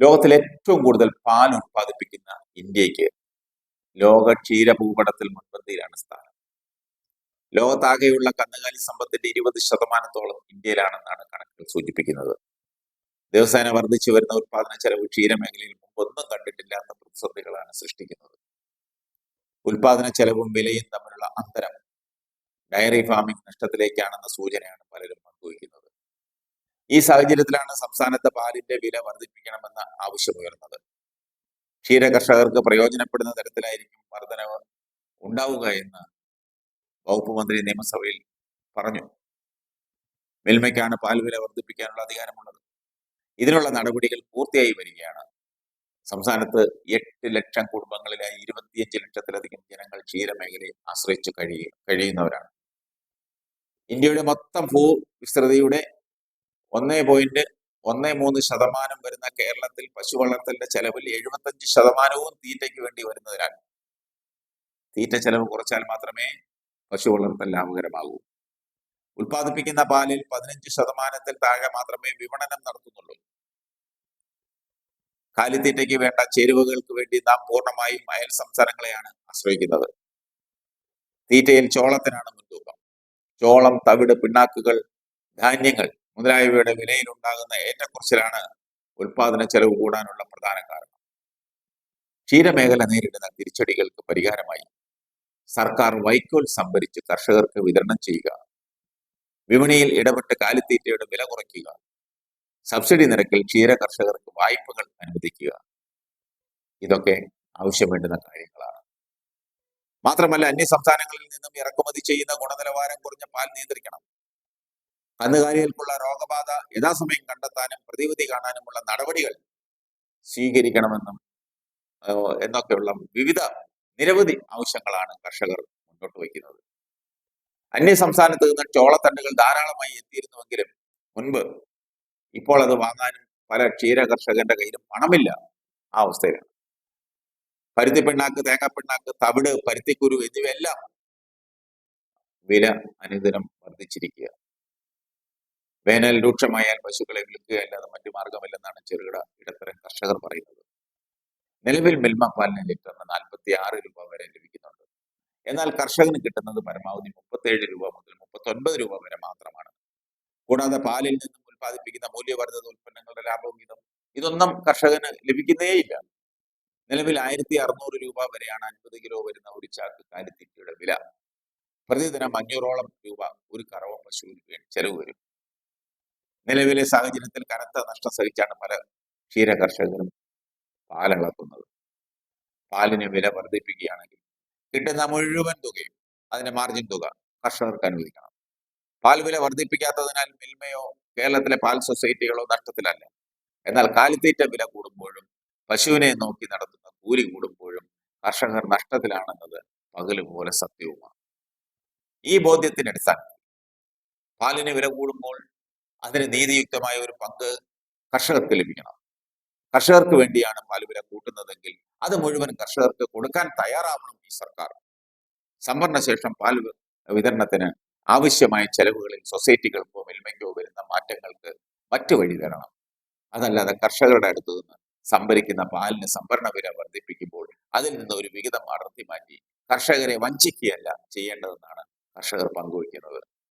ലോകത്തിൽ ഏറ്റവും കൂടുതൽ പാൽ ഉത്പാദിപ്പിക്കുന്ന ഇന്ത്യയ്ക്ക് ലോക ക്ഷീര ഭൂപടത്തിൽ മുൻപന്തിയിലാണ് സ്ഥാനം. ലോകത്താകെയുള്ള കന്നുകാലി സമ്പത്തിന്റെ ഇരുപത് ശതമാനത്തോളം ഇന്ത്യയിലാണെന്നാണ് കണക്കുകൾ സൂചിപ്പിക്കുന്നത്. ദിവസേന വർദ്ധിച്ചു വരുന്ന ഉത്പാദന ചെലവ് ക്ഷീരമേഖലയിൽ മുമ്പൊന്നും കണ്ടിട്ടില്ലാത്ത പ്രതിസന്ധികളാണ് സൃഷ്ടിക്കുന്നത്. ഉൽപാദന ചെലവും വിലയും തമ്മിലുള്ള അന്തരം ഡയറി ഫാമിംഗ് നഷ്ടത്തിലേക്കാണെന്ന സൂചനയാണ് ഈ സാഹചര്യത്തിലാണ് സംസ്ഥാനത്തെ പാലിന്റെ വില വർദ്ധിപ്പിക്കണമെന്ന ആവശ്യമുയർന്നത് ക്ഷീര കർഷകർക്ക് പ്രയോജനപ്പെടുന്ന തരത്തിലായിരിക്കും വർധനവ് ഉണ്ടാവുക എന്ന് വകുപ്പ് മന്ത്രി നിയമസഭയിൽ പറഞ്ഞു. മിൽമയ്ക്കാണ് പാൽ വില വർദ്ധിപ്പിക്കാനുള്ള അധികാരമുള്ളത്. ഇതിനുള്ള നടപടികൾ പൂർത്തിയായി വരികയാണ്. സംസ്ഥാനത്ത് എട്ട് ലക്ഷം കുടുംബങ്ങളിലായി ഇരുപത്തിയഞ്ച് ലക്ഷത്തിലധികം ജനങ്ങൾ ക്ഷീരമേഖലയെ ആശ്രയിച്ച് കഴിയ കഴിയുന്നവരാണ്. ഇന്ത്യയുടെ മൊത്തം ഭൂ വിസ്തൃതിയുടെ ഒന്നേ പോയിന്റ് ഒന്നേ മൂന്ന് ശതമാനം വരുന്ന കേരളത്തിൽ പശു വളർത്തലിന്റെ ചെലവിൽ എഴുപത്തഞ്ച് ശതമാനവും തീറ്റയ്ക്ക് വേണ്ടി വരുന്നതിനാൽ തീറ്റ ചെലവ് കുറച്ചാൽ മാത്രമേ പശു വളർത്തൽ ലാഭകരമാകൂ. ഉൽപ്പാദിപ്പിക്കുന്ന പാലിൽ പതിനഞ്ച് ശതമാനത്തിൽ താഴെ മാത്രമേ വിപണനം നടത്തുന്നുള്ളൂ. കാലിത്തീറ്റയ്ക്ക് വേണ്ട ചേരുവകൾക്ക് വേണ്ടി നാം പൂർണമായും അയൽ സംസ്ഥാനങ്ങളെയാണ് ആശ്രയിക്കുന്നത്. തീറ്റയിൽ ചോളത്തിനാണ് മുൻതൂക്കം. ചോളം തവിട് പിണ്ണാക്കുകൾ ധാന്യങ്ങൾ മുതലായവയുടെ വിലയിൽ ഉണ്ടാകുന്ന ഏറ്റക്കുറച്ചിലാണ് ഉൽപാദന ചെലവ് കൂടാനുള്ള പ്രധാന കാരണം. ക്ഷീരമേഖല നേരിടുന്ന തിരിച്ചടികൾക്ക് പരിഹാരമായി സർക്കാർ വൈക്കോൽ സംഭരിച്ച് കർഷകർക്ക് വിതരണം ചെയ്യുക. വിപണിയിൽ ഇടപെട്ട് കാലിത്തീറ്റയുടെ വില കുറയ്ക്കുക. സബ്സിഡി നിരക്കിൽ ക്ഷീര കർഷകർക്ക് വായ്പകൾ അനുവദിക്കുക. ഇതൊക്കെ ആവശ്യം വേണ്ടുന്ന കാര്യങ്ങളാണ്. മാത്രമല്ല അന്യ സംസ്ഥാനങ്ങളിൽ നിന്നും ഇറക്കുമതി ചെയ്യുന്ന ഗുണനിലവാരം കുറഞ്ഞ പാൽ നിയന്ത്രിക്കണം. കന്നുകാലികൾക്കുള്ള രോഗബാധ യഥാസമയം കണ്ടെത്താനും പ്രതിവിധി കാണാനുമുള്ള നടപടികൾ സ്വീകരിക്കണമെന്നും എന്നൊക്കെയുള്ള വിവിധ നിരവധി ആവശ്യങ്ങളാണ് കർഷകർ മുന്നോട്ട് വയ്ക്കുന്നത്. അന്യ സംസ്ഥാനത്ത് നിന്ന് ചോളത്തണ്ടുകൾ ധാരാളമായി എത്തിയിരുന്നുവെങ്കിലും മുൻപ് ഇപ്പോൾ അത് വാങ്ങാനും പല ക്ഷീര കർഷകന്റെ കയ്യിലും പണമില്ല ആ അവസ്ഥയിലാണ്. പരുത്തി പിണ്ണാക്ക് തേങ്ങാപ്പിണ്ണാക്ക് തവിട് പരുത്തിക്കുരു എന്നിവയെല്ലാം വില അനുദിനം വർദ്ധിച്ചിരിക്കുക വേനൽ രൂക്ഷമായാൽ പശുക്കളെ വിൽക്കുക അല്ലാതെ മറ്റു മാർഗമില്ലെന്നാണ് ചെറുകിട ഇടത്തരം കർഷകർ പറയുന്നത്. നിലവിൽ മിൽമ പാലിന് ലിറ്ററിന് നാൽപ്പത്തി ആറ് രൂപ വരെ ലഭിക്കുന്നുണ്ട്. എന്നാൽ കർഷകന് കിട്ടുന്നത് പരമാവധി മുപ്പത്തേഴ് രൂപ മുതൽ മുപ്പത്തൊൻപത് രൂപ വരെ മാത്രമാണ്. കൂടാതെ പാലിൽ നിന്നും ഉൽപ്പാദിപ്പിക്കുന്ന മൂല്യവർദ്ധിത ഉൽപ്പന്നങ്ങളുടെ ലാഭവിഹിതം ഇതൊന്നും കർഷകന് ലഭിക്കുന്നേയില്ല. നിലവിൽ ആയിരത്തി അറുന്നൂറ് രൂപ വരെയാണ് അൻപത് കിലോ വരുന്ന ഒരു ചാക്ക് കാലിത്തീറ്റയുടെ വില. പ്രതിദിനം അഞ്ഞൂറോളം രൂപ ഒരു കറവ പശുവിന് ചെലവ് വരും. നിലവിലെ സാഹചര്യത്തിൽ കനത്ത നഷ്ടം സഹിച്ചാണ് പല ക്ഷീര കർഷകരും പാലളക്കുന്നത് പാലിന് വില വർദ്ധിപ്പിക്കുകയാണെങ്കിൽ കിട്ടുന്ന മുഴുവൻ തുകയും അതിന്റെ മാർജിൻ തുക കർഷകർക്ക് അനുവദിക്കണം. പാൽ വില വർദ്ധിപ്പിക്കാത്തതിനാൽ മിൽമയോ കേരളത്തിലെ പാൽ സൊസൈറ്റികളോ നഷ്ടത്തിലല്ല. എന്നാൽ കാലിത്തീറ്റ വില കൂടുമ്പോഴും പശുവിനെ നോക്കി നടത്തുന്ന കൂലി കൂടുമ്പോഴും കർഷകർ നഷ്ടത്തിലാണെന്നത് പകൽ പോലെ സത്യവുമാണ്. ഈ ബോധ്യത്തിന്റെ അടിസ്ഥാനത്തിൽ പാലിന് വില കൂടുമ്പോൾ അതിന് നീതിയുക്തമായ ഒരു പങ്ക് കർഷകർക്ക് ലഭിക്കണം. കർഷകർക്ക് വേണ്ടിയാണ് പാലുവില കൂട്ടുന്നതെങ്കിൽ അത് മുഴുവൻ കർഷകർക്ക് കൊടുക്കാൻ തയ്യാറാവണം ഈ സർക്കാർ. സംവരണശേഷം പാൽ വിതരണത്തിന് ആവശ്യമായ ചെലവുകളിൽ സൊസൈറ്റികൾക്കോ മിൽമയ്ക്കോ വരുന്ന മാറ്റങ്ങൾക്ക് മറ്റു വഴി തരണം അതല്ലാതെ കർഷകരുടെ അടുത്തു നിന്ന് സംഭരിക്കുന്ന പാലിന് സംഭരണ വില വർദ്ധിപ്പിക്കുമ്പോൾ അതിൽ നിന്ന് ഒരു വിഹിതം അടർത്തി മാറ്റി കർഷകരെ വഞ്ചിക്കുകയല്ല ചെയ്യേണ്ടതെന്നാണ് കർഷകർ പങ്കുവയ്ക്കുന്നത്.